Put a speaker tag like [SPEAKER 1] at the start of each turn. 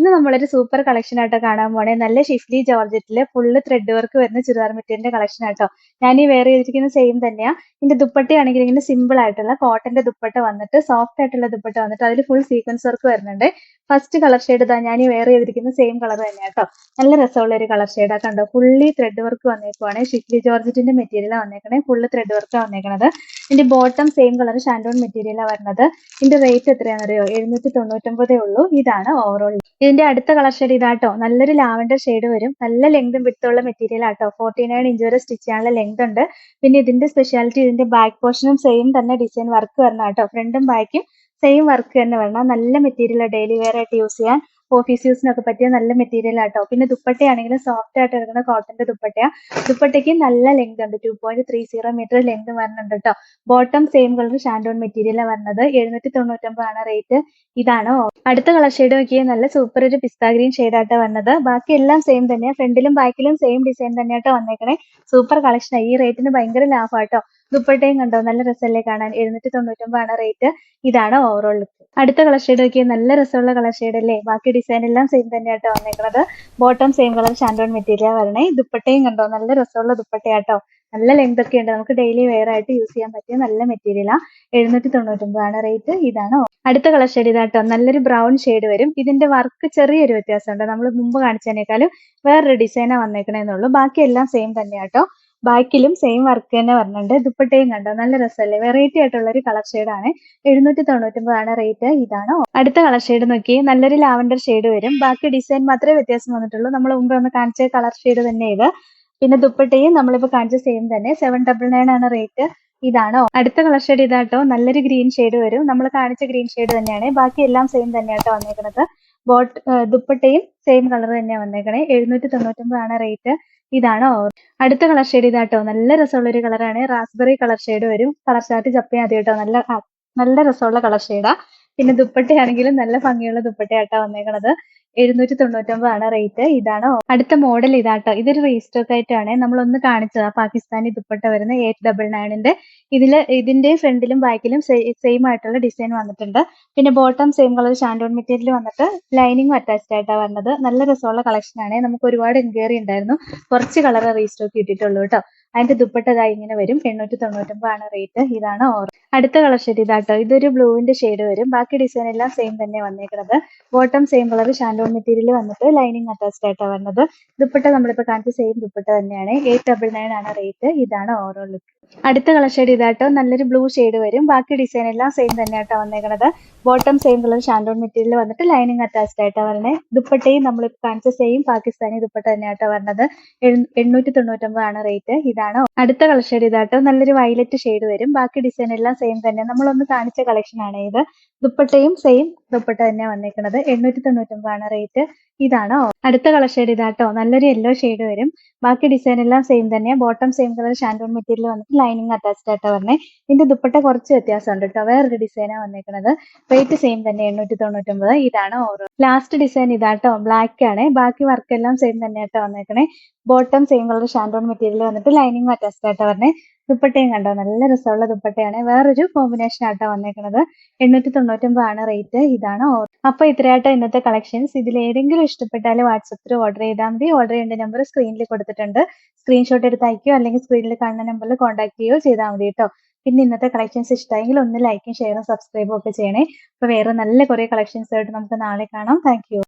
[SPEAKER 1] ഇന്ന് നമ്മളൊരു super collection ആട്ടോ കാണാൻ പോണേ. നല്ല ഷിഫ്ലി ജോർജറ്റിൽ ഫുള്ള് ത്രെഡ് വർക്ക് വരുന്ന ചുരിദാർ മെറ്റീരിയലിന്റെ കളക്ഷൻ ആട്ടോ. ഞാൻ ഈ വേറെ ചെയ്തിരിക്കുന്ന സെയിം തന്നെയാ. ഇതിന്റെ ദുപ്പട്ടയാണെങ്കിൽ ഇങ്ങനെ സിമ്പിൾ ആയിട്ടുള്ള കോട്ടന്റെ ദുപ്പട്ട വന്നിട്ട് സോഫ്റ്റ് ആയിട്ടുള്ള ദുപ്പട്ട വന്നിട്ട് അതിൽ ഫുൾ സീക്വൻസ് വർക്ക് വരുന്നുണ്ട്. ഫസ്റ്റ് കളർ ഷെയ്ഡ് ഇതാ ഞാൻ ഈ വേറെ ചെയ്തിരിക്കുന്ന സെയിം കളർ തന്നെ കേട്ടോ നല്ല രസമുള്ള ഒരു കളർ ഷെയ്ഡാ കണ്ടോ? ഫുള്ളി ത്രെഡ് വർക്ക് വന്നേക്കുവാണ്. ഷിഫ്ലി ജോർജറ്റിന്റെ മെറ്റീരിയൽ വന്നേക്കണേ. ഫുള്ള് ത്രെഡ് വർക്കാണ് വന്നേക്കണത്. ഇതിന്റെ ബോട്ടം സെയിം കളർ ഷാൻഡോൺ മെറ്റീരിയലാണ് വരുന്നത്. ഇതിന്റെ റേറ്റ് എത്രയാണെന്നറിയോ? എഴുന്നൂറ്റി തൊണ്ണൂറ്റൊമ്പതേ ഉള്ളൂ. ഇതാണ് ഓവറോൾ ഇതിന്റെ അടുത്ത കളർ ഷെയ്ഡ് ഇതാട്ടോ. നല്ലൊരു ലാവൻഡർ ഷെയ്ഡ് വരും. നല്ല ലെങ്തും വിട്ടുള്ള മെറ്റീരിയൽ ആട്ടോ. ഫോർട്ടി നയൻ ഇഞ്ച് വരെ സ്റ്റിച്ച് ചെയ്യാനുള്ള ലെങ്ത് ഉണ്ട്. പിന്നെ ഇതിന്റെ സ്പെഷ്യാലിറ്റി ഇതിന്റെ ബാക്ക് പോർഷനും സെയിം തന്നെ ഡിസൈൻ വർക്ക് വരണം കേട്ടോ ഫ്രണ്ടും ബാക്കും സെയിം വർക്ക് തന്നെ വരണം. നല്ല മെറ്റീരിയൽ ഡെയിലി വെയർ ആയിട്ട് യൂസ് ചെയ്യാൻ. ഓഫീസ് യൂസിനൊക്കെ പറ്റിയ നല്ല മെറ്റീരിയൽ ആട്ടോ. പിന്നെ ദുപ്പട്ടയാണെങ്കിലും സോഫ്റ്റ് ആയിട്ട് ഇറങ്ങുന്ന കോട്ടന്റെ ദുപ്പട്ടയാ. ദുപ്പട്ടയ്ക്ക് നല്ല ലെങ്ത് ഉണ്ട്. Two point three zero metre length വരുന്നുണ്ട് കേട്ടോ ബോട്ടം സെയിം കളർ ഷാൻഡോൺ മെറ്റീരിയലാണ് വരുന്നത് എഴുന്നൂറ്റി തൊണ്ണൂറ്റൊമ്പതാണ് റേറ്റ് ഇതാണ് അടുത്ത കളർ ഷെയ്ഡ് നോക്കിയാൽ നല്ല സൂപ്പർ ഒരു പിസ്താ ഗ്രീൻ ഷെയ്ഡാട്ടോ വന്നത് ബാക്കി എല്ലാം സെയിം തന്നെയാണ് ഫ്രണ്ടിലും ബാക്കിലും സെയിം ഡിസൈൻ തന്നെയാട്ടോ വന്നേക്കണേ. സൂപ്പർ കളക്ഷൻ ഈ റേറ്റിന് ഭയങ്കര ലാഭമാട്ടോ ദുപ്പട്ടയും കണ്ടോ? നല്ല രസമല്ലേ കാണാൻ? എഴുന്നൂറ്റി തൊണ്ണൂറ്റൊമ്പതാണ് റേറ്റ് ഇതാണ് ഓവറോൾ ലുക്ക് അടുത്ത കളർ ഷെയ്ഡ് നോക്കിയാൽ നല്ല രസമുള്ള കളർ ഷെയ്ഡ് അല്ലേ? ബാക്കി ഡിസൈൻ എല്ലാം സെയിം തന്നെയാട്ടോ വന്നേക്കുന്നത് bottom same colour shantoon material വരണേ. ദുപ്പട്ടയും കണ്ടോ? നല്ല രസമുള്ള ദുപ്പട്ടയാട്ടോ. നല്ല ലെങ്ത് ഒക്കെ ഉണ്ട്. നമുക്ക് ഡെയിലി വെയർ ആയിട്ട് യൂസ് ചെയ്യാൻ പറ്റിയ നല്ല മെറ്റീരിയലാ എഴുന്നൂറ്റി തൊണ്ണൂറ്റൊമ്പതാണ് റേറ്റ് ഇതാണ് അടുത്ത കളർ ഷെയ്ഡ് ഇതാട്ടോ. നല്ലൊരു ബ്രൗൺ ഷെയ്ഡ് വരും. ഇതിന്റെ വർക്ക് ചെറിയൊരു വ്യത്യാസമുണ്ട്. നമ്മൾ മുമ്പ് കാണിച്ചതിനേക്കാളും വേറൊരു ഡിസൈനാ വന്നേക്കണേന്നുള്ളൂ. ബാക്കി എല്ലാം സെയിം തന്നെയാട്ടോ. ബാക്കിലും സെയിം വർക്ക് തന്നെ വരുന്നുണ്ട് ദുപ്പട്ടയും കണ്ടോ? നല്ല രസമല്ലേ? വെറൈറ്റി ആയിട്ടുള്ള ഒരു കളർ ആണ്. എഴുന്നൂറ്റി തൊണ്ണൂറ്റൊമ്പതാണ് റേറ്റ് ഇതാണ് അടുത്ത കളർ ഷെയ്ഡ് നോക്കി നല്ലൊരു ലാവൻഡർ ഷെയ്ഡ് വരും. ബാക്കി ഡിസൈൻ മാത്രമേ വ്യത്യാസം വന്നിട്ടുള്ളൂ. നമ്മൾ മുമ്പ് ഒന്ന് കാണിച്ച കളർ ഷെയ്ഡ് തന്നെ ഇത്. പിന്നെ ദുപ്പട്ടയും നമ്മളിപ്പോ കാണിച്ച സെയിം തന്നെ. സെവൻ ഡബിൾ നയൻ ആണ് റേറ്റ് ഇതാണോ അടുത്ത കളർ ഷെയ്ഡ് ഇതാട്ടോ. നല്ലൊരു ഗ്രീൻ ഷെയ്ഡ് വരും. നമ്മൾ കാണിച്ച ഗ്രീൻ ഷെയ്ഡ് തന്നെയാണ്. ബാക്കി എല്ലാം സെയിം തന്നെയാട്ടോ വന്നേക്കുന്നത് ബോട്ട് ദുപ്പട്ടയും സെയിം കളർ തന്നെയാണ് വന്നേക്കണേ. എഴുന്നൂറ്റി തൊണ്ണൂറ്റൊമ്പതാണ് റേറ്റ് ഇതാണ് അടുത്ത കളർ ഷെയ്ഡ് ഇതാട്ടോ. നല്ല രസമുള്ള ഒരു കളറാണ് റാസ്ബെറി കളർ ഷെയ്ഡ് വരും. കളർ ചാർട്ട് ചപ്പയാ മതി കേട്ടോ നല്ല നല്ല രസമുള്ള കളർ ഷെയ്ഡാ പിന്നെ ദുപ്പട്ടയാണെങ്കിലും നല്ല ഭംഗിയുള്ള ദുപ്പട്ടയാട്ടാ വന്നേക്കണത്. എഴുന്നൂറ്റി തൊണ്ണൂറ്റൊമ്പതാണ് റേറ്റ്. ഇതാണ് അടുത്ത മോഡൽ ഇതാട്ടോ. ഇതൊരു റീസ്റ്റോക്ക് ആയിട്ടാണ് നമ്മൾ ഒന്ന് കാണിച്ചത് പാകിസ്ഥാനി ദുപ്പട്ട വരുന്ന എയ്റ്റ് ഡബിൾ നയനിന്റെ. ഇതിൽ ഇതിന്റെ ഫ്രണ്ടിലും ബാക്കിലും സെയിം ആയിട്ടുള്ള ഡിസൈൻ വന്നിട്ടുണ്ട്. പിന്നെ bottom same colour shantoon material വന്നിട്ട് ലൈനിങ് അറ്റാച്ച്ഡ് ആയിട്ടാണ് വന്നത്. നല്ല രസമുള്ള കളക്ഷൻ ആണ് നമുക്ക് ഒരുപാട് എൻക്വയറി ഉണ്ടായിരുന്നു. കുറച്ച് കളർ റീസ്റ്റോക്ക് കിട്ടിയിട്ടുള്ളൂ കേട്ടോ. അതിന്റെ ദുപ്പട്ട ഇതായി ഇങ്ങനെ വരും. എണ്ണൂറ്റി തൊണ്ണൂറ്റൊമ്പതാണ് റേറ്റ് ഇതാണ് ഓർ അടുത്ത കളർ ഷെയ്ഡ് ഇതാട്ടോ. ഇതൊരു ബ്ലൂവിന്റെ ഷെയ്ഡ് വരും. ബാക്കി ഡിസൈൻ എല്ലാം സെയിം തന്നെ വന്നേക്കുന്നത് bottom same colour shantoon material വന്നിട്ട് ലൈനിങ് അറ്റാച്ച്ഡ് ആയിട്ടാണ് വരുന്നത് ദുപ്പട്ട നമ്മളിപ്പോൾ കാണിച്ച സെയിം ദുപ്പട്ട തന്നെയാണ്. എയ്റ്റ് ഡബിൾ നയൻ ആണ് റേറ്റ് ഇതാണ് ഓവറോൾ ലുക്ക് അടുത്ത കളർ ഷെയ്ഡ് ഇതാട്ടോ. നല്ലൊരു ബ്ലൂ ഷെയ്ഡ് വരും. ബാക്കി ഡിസൈൻ എല്ലാം സെയിം തന്നെയാട്ടോ വന്നേക്കുന്നത് bottom same colour shantoon material വന്നിട്ട് ലൈനിങ് അറ്റാച്ച്ഡ് ആയിട്ടാണ് വരണേ. ദുപ്പട്ടയും നമ്മൾ കാണിച്ച സെയിം പാകിസ്ഥാനി ദുപ്പട്ട തന്നെയാട്ടോ വരണത്. എണ്ണൂറ്റി ആണ് റേറ്റ് ഇതാണ്. അടുത്ത കളർ ഷെയ്ഡ് ഇതാട്ടോ. നല്ലൊരു വയലറ്റ് ഷെയ്ഡ് വരും. ബാക്കി ഡിസൈൻ എല്ലാം സെയിം തന്നെ. നമ്മളൊന്ന് കാണിച്ച കളക്ഷൻ ആണ് ഇത്. ദുപ്പട്ടയും സെയിം ദുപ്പട്ട തന്നെ വന്നേക്കുന്നത് എണ്ണൂറ്റി ആണ് റേറ്റ് ഇതാണോ. അടുത്ത കളർ ഷെയ്ഡ് ഇതാട്ടോ. നല്ലൊരു യെല്ലോ ഷെയ്ഡ് വരും. ബാക്കി ഡിസൈൻ എല്ലാം സെയിം തന്നെ bottom same colour shantoon material വന്നിട്ട് ലൈനിങ് അറ്റാച്ച്ഡ് ആയിട്ടാണ് വരുന്നത് ഇതിന്റെ ദുപ്പട്ട കുറച്ച് വ്യത്യാസമുണ്ട് കേട്ടോ. വേറൊരു ഡിസൈനാണ് വന്നേക്കുന്നത് റേറ്റ് സെയിം തന്നെ എണ്ണൂറ്റി തൊണ്ണൂറ്റൊമ്പത് ഇതാണ് ഓരോ ലാസ്റ്റ് ഡിസൈൻ ഇതാട്ടോ. ബ്ലാക്ക് ആണ്. ബാക്കി വർക്ക് എല്ലാം സെയിം തന്നെയാട്ടോ വന്നേക്കണേ. Bottom same colour shantoon material വന്നിട്ട് ലൈനിങ് അറ്റാച്ച്ഡ് ആയിട്ടാണ് പറഞ്ഞത് ദുപ്പട്ടയും കണ്ടോ? നല്ല രസമുള്ള ദുപ്പട്ടയാണ്. വേറൊരു കോമ്പിനേഷൻ ആട്ടോ വന്നേക്കുന്നത് എണ്ണൂറ്റി തൊണ്ണൂറ്റൊമ്പതാണ് റേറ്റ് ഇതാണ് അപ്പൊ ഇത്രയാട്ടോ ഇന്നത്തെ കളക്ഷൻസ് ഇതിൽ ഏതെങ്കിലും ഇഷ്ടപ്പെട്ടാൽ വാട്സപ്പിൽ ഓർഡർ ചെയ്താൽ മതി. ഓർഡർ ചെയ്യേണ്ട നമ്പർ സ്ക്രീനിൽ കൊടുത്തിട്ടുണ്ട്. സ്ക്രീൻഷോട്ട് എടുത്ത് അയക്കുകയോ അല്ലെങ്കിൽ സ്ക്രീനിൽ കാണുന്ന നമ്പറിൽ കോൺടാക്ട് ചെയ്യുകയോ ചെയ്താൽ മതി കേട്ടോ പിന്നെ ഇന്നത്തെ കളക്ഷൻസ് ഇഷ്ടമായെങ്കിൽ ഒന്ന് ലൈക്കും ഷെയറും സബ്സ്ക്രൈബും ഒക്കെ ചെയ്യണേ. അപ്പൊ വേറെ നല്ല കുറെ കളക്ഷൻസ് ആയിട്ട് നമുക്ക് നാളെ കാണാം. താങ്ക്